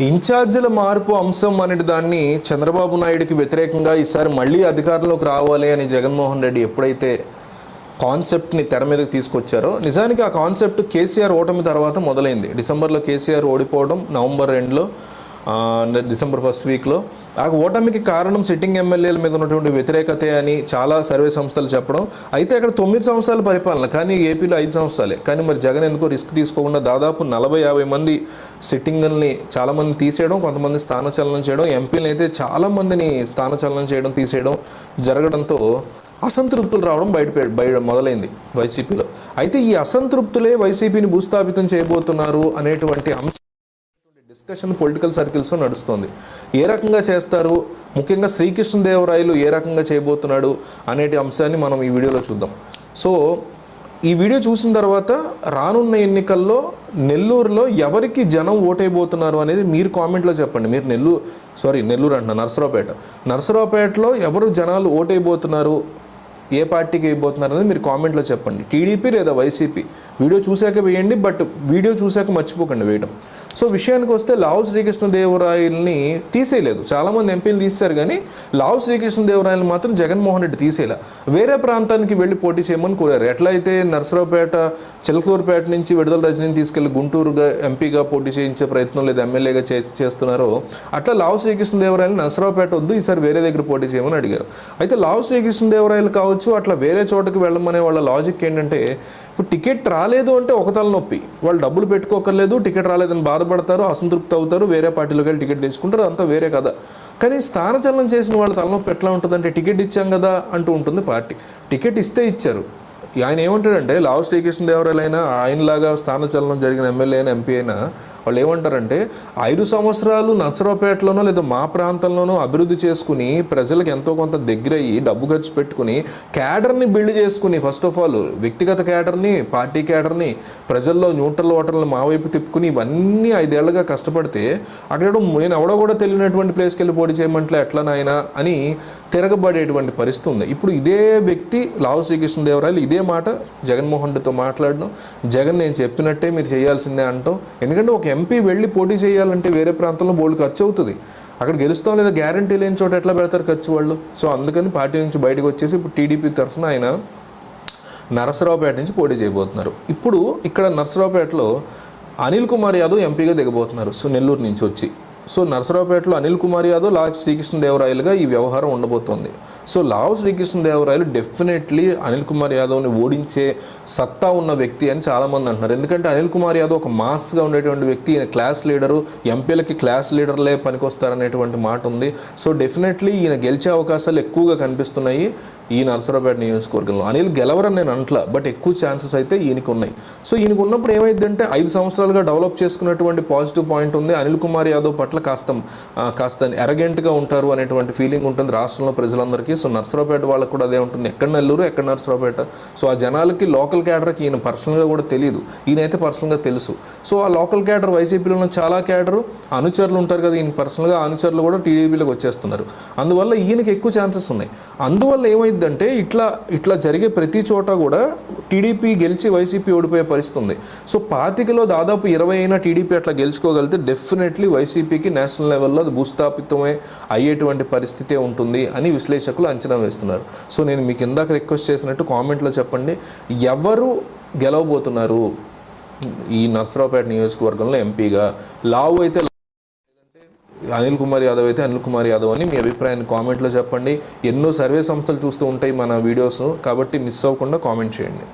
ఇన్ఛార్జీల మార్పు అంశం అనే దాన్ని చంద్రబాబు నాయుడుకి వ్యతిరేకంగా ఈసారి మళ్ళీ అధికారంలోకి రావాలి అని జగన్మోహన్ రెడ్డి ఎప్పుడైతే కాన్సెప్ట్ని తెర మీదకి తీసుకొచ్చారో నిజానికి ఆ కాన్సెప్ట్ కేసీఆర్ ఓటమి తర్వాత మొదలైంది. డిసెంబర్లో కేసీఆర్ ఓడిపోవడం నవంబర్ రెండులో డిసెంబర్ ఫస్ట్ వీక్లో. ఆ ఓటమికి కారణం సిట్టింగ్ ఎమ్మెల్యేల మీద ఉన్నటువంటి వ్యతిరేకతే అని చాలా సర్వే సంస్థలు చెప్పడం. అయితే అక్కడ తొమ్మిది సంవత్సరాల పరిపాలన కానీ ఏపీలో ఐదు సంవత్సరాలే. కానీ మరి జగన్ ఎందుకో రిస్క్ తీసుకోకుండా దాదాపు నలభై యాభై మంది సిట్టింగ్ని చాలామంది తీసేయడం కొంతమంది స్థానచలనం చేయడం ఎంపీలను అయితే చాలామందిని స్థానచలనం చేయడం తీసేయడం జరగడంతో అసంతృప్తులు రావడం బయట బయట మొదలైంది వైసీపీలో. అయితే ఈ అసంతృప్తులే వైసీపీని భూస్థాపితం చేయబోతున్నారు అనేటువంటి అంశం డిస్కషన్ పొలిటికల్ సర్కిల్స్లో నడుస్తుంది. ఏ రకంగా చేస్తారు? ముఖ్యంగా శ్రీకృష్ణదేవరాయలు ఏ రకంగా చేయబోతున్నాడు అనేటి అంశాన్ని మనం ఈ వీడియోలో చూద్దాం. సో ఈ వీడియో చూసిన తర్వాత రానున్న ఎన్నికల్లో నెల్లూరులో ఎవరికి జనం ఓటైపోతున్నారు అనేది మీరు కామెంట్లో చెప్పండి. మీరు నెల్లూరు సారీ నెల్లూరు అంటున్నా నరసరావుపేట. నరసరావుపేటలో ఎవరు జనాలు ఓటైపోతున్నారు ఏ పార్టీకి అయిపోతున్నారు అనేది మీరు కామెంట్లో చెప్పండి. టీడీపీ లేదా వైసీపీ? వీడియో చూశాక వేయండి బట్ వీడియో చూశాక మర్చిపోకండి వేయడం సో విషయానికి వస్తే లావు శ్రీకృష్ణదేవరాయల్ని తీసేయలేదు. చాలామంది ఎంపీలు తీశారు కానీ లావు శ్రీకృష్ణదేవరాయలు మాత్రం జగన్మోహన్ రెడ్డి తీసేలా వేరే ప్రాంతానికి వెళ్ళి పోటీ చేయమని కోరారు. ఎట్లయితే నర్సరావుపేట చిలకలూరుపేట నుంచి విడుదల రజనీని తీసుకెళ్ళి గుంటూరుగా ఎంపీగా పోటీ చేయించే ప్రయత్నం లేదా ఎమ్మెల్యేగా చే చేస్తున్నారో అట్లా లావు శ్రీకృష్ణదేవరాయలు నర్సరావుపేట వద్దు ఈసారి వేరే దగ్గర పోటీ చేయమని అడిగారు. అయితే లావు శ్రీకృష్ణదేవరాయలు కావచ్చు అట్లా వేరే చోటకి వెళ్ళమనే వాళ్ళ లాజిక్ ఏంటంటే ఇప్పుడు టికెట్ రాలేదు అంటే ఒక తలనొప్పి. వాళ్ళు డబ్బులు పెట్టుకోకర్లేదు టికెట్ రాలేదని బాధపడతారు అసంతృప్తి అవుతారు వేరే పార్టీలోకి వెళ్ళి టికెట్ తెచ్చుకుంటారు అంతా వేరే కదా కానీ స్థానచలనం చేసిన వాళ్ళ తలనొప్పి ఎట్లా ఉంటుందంటే టికెట్ ఇచ్చాం కదా అంటూ ఉంటుంది పార్టీ. టికెట్ ఇస్తే ఇచ్చారు. ఆయన ఏమంటాడంటే లావు శ్రీకృష్ణదేవరాయలైనా ఆయనలాగా స్థానచలనం జరిగిన ఎమ్మెల్యే అయినా ఎంపీ అయినా వాళ్ళు ఏమంటారంటే ఐదు సంవత్సరాలు నర్సరావుపేటలోనో లేదా మా ప్రాంతంలోనో అభివృద్ధి చేసుకుని ప్రజలకు ఎంతో కొంత దగ్గరయ్యి డబ్బు ఖర్చు పెట్టుకుని క్యాడర్ని బిల్డ్ చేసుకుని ఫస్ట్ ఆఫ్ ఆల్ వ్యక్తిగత క్యాడర్ని పార్టీ క్యాడర్ని ప్రజల్లో న్యూట్రల్ ఓటర్లను మా వైపు తిప్పుకుని ఇవన్నీ ఐదేళ్ళుగా కష్టపడితే అక్కడ నేను ఎవడో కూడా తెలియనటువంటి ప్లేస్కి వెళ్ళి పోటీ చేయమంటే ఎట్లా నాయనా అని తిరగబడేటువంటి పరిస్థితి ఉంది. ఇప్పుడు ఇదే వ్యక్తి లావు శ్రీకృష్ణదేవరాయలు ఇదే మాట జగన్మోహన్ రెడ్డితో మాట్లాడడం. జగన్ నేను చెప్పినట్టే మీరు చేయాల్సిందే అంటాం. ఎందుకంటే ఒక ఎంపీ వెళ్ళి పోటీ చేయాలంటే వేరే ప్రాంతంలో బోల్డ్ ఖర్చు అవుతుంది అక్కడ గెలుస్తాం లేదా గ్యారంటీ లేని చోట ఎట్లా పెడతారు ఖర్చు వాళ్ళు? సో అందుకని పార్టీ నుంచి బయటకు వచ్చేసి ఇప్పుడు టీడీపీ తరఫున ఆయన నరసరావుపేట నుంచి పోటీ చేయబోతున్నారు. ఇప్పుడు ఇక్కడ నరసరావుపేటలో అనిల్ కుమార్ యాదవ్ ఎంపీగా దిగబోతున్నారు. సో నెల్లూరు నుంచి వచ్చి. సో నరసరావుపేటలో అనిల్ కుమార్ యాదవ్ లావ్ శ్రీకృష్ణదేవరాయలుగా ఈ వ్యవహారం ఉండబోతోంది. సో లావ్ శ్రీకృష్ణదేవరాయలు డెఫినెట్లీ అనిల్ కుమార్ యాదవ్ని ఓడించే సత్తా ఉన్న వ్యక్తి అని చాలామంది అంటున్నారు. ఎందుకంటే అనిల్ కుమార్ యాదవ్ ఒక మాస్గా ఉండేటువంటి వ్యక్తి ఈయన క్లాస్ లీడరు ఎంపీలకి క్లాస్ లీడర్లే పనికొస్తారనేటువంటి మాట ఉంది సో డెఫినెట్లీ ఈయన గెలిచే అవకాశాలు ఎక్కువగా కనిపిస్తున్నాయి. ఈ నరసరావుపేట నియోజకవర్గంలో. అనిల్ గెలవరని నేను అంట్లా బట్ ఎక్కువ ఛాన్సెస్ అయితే ఈయనకు ఉన్నాయి సో ఈయనకు ఉన్నప్పుడు ఏమైందంటే ఐదు సంవత్సరాలుగా డెవలప్ చేసుకున్నటువంటి పాజిటివ్ పాయింట్ ఉంది. అనిల్ కుమార్ యాదవ్ పట్ల కాస్త కాస్త ఎరగెంట్గా ఉంటారు అనేటువంటి ఫీలింగ్ ఉంటుంది రాష్ట్రంలో ప్రజలందరికీ. సో నర్సరావుపేట వాళ్ళకి కూడా అదే ఉంటుంది. ఎక్కడ నెల్లూరు ఎక్కడ నరసరావుపేట? సో ఆ జనాలకి లోకల్ క్యాడర్కి ఈయన పర్సనల్గా కూడా తెలియదు ఈయనైతే పర్సనల్గా తెలుసు. సో ఆ లోకల్ క్యాడర్ వైసీపీలో ఉన్న చాలా క్యాడరు అనుచరులు ఉంటారు కదా ఈయన పర్సనల్గా అనుచరులు కూడా టీడీపీలోకి వచ్చేస్తున్నారు. అందువల్ల ఈయనకి ఎక్కువ ఛాన్సెస్ ఉన్నాయి. అందువల్ల ఏమైందంటే ఇట్లా ఇట్లా జరిగే ప్రతి చోట కూడా టీడీపీ గెలిచి వైసీపీ ఓడిపోయే పరిస్థితి ఉంది. సో పాతికలో దాదాపు ఇరవై అయినా టీడీపీ అట్లా గెలుచుకోగలిగితే డెఫినెట్లీ వైసీపీకి నేషనల్ లెవెల్లో అది భూస్థాపితమే అయ్యేటువంటి పరిస్థితే ఉంటుంది అని విశ్లేషకులు అంచనా వేస్తున్నారు. సో నేను మీకు ఇందాక రిక్వెస్ట్ చేసినట్టు కామెంట్లో చెప్పండి. ఎవరు గెలవబోతున్నారు? ఈ నర్సరావుపేట నియోజకవర్గంలో ఎంపీగా. లావు అయితే అనిల్ కుమార్ యాదవ్ అయితే అనిల్ కుమార్ యాదవ్ అని మీ అభిప్రాయాన్ని కామెంట్లో చెప్పండి. ఎన్నో సర్వే సంస్థలు చూస్తూ ఉంటాయి మన వీడియోస్ కాబట్టి మిస్ అవ్వకుండా కామెంట్ చేయండి.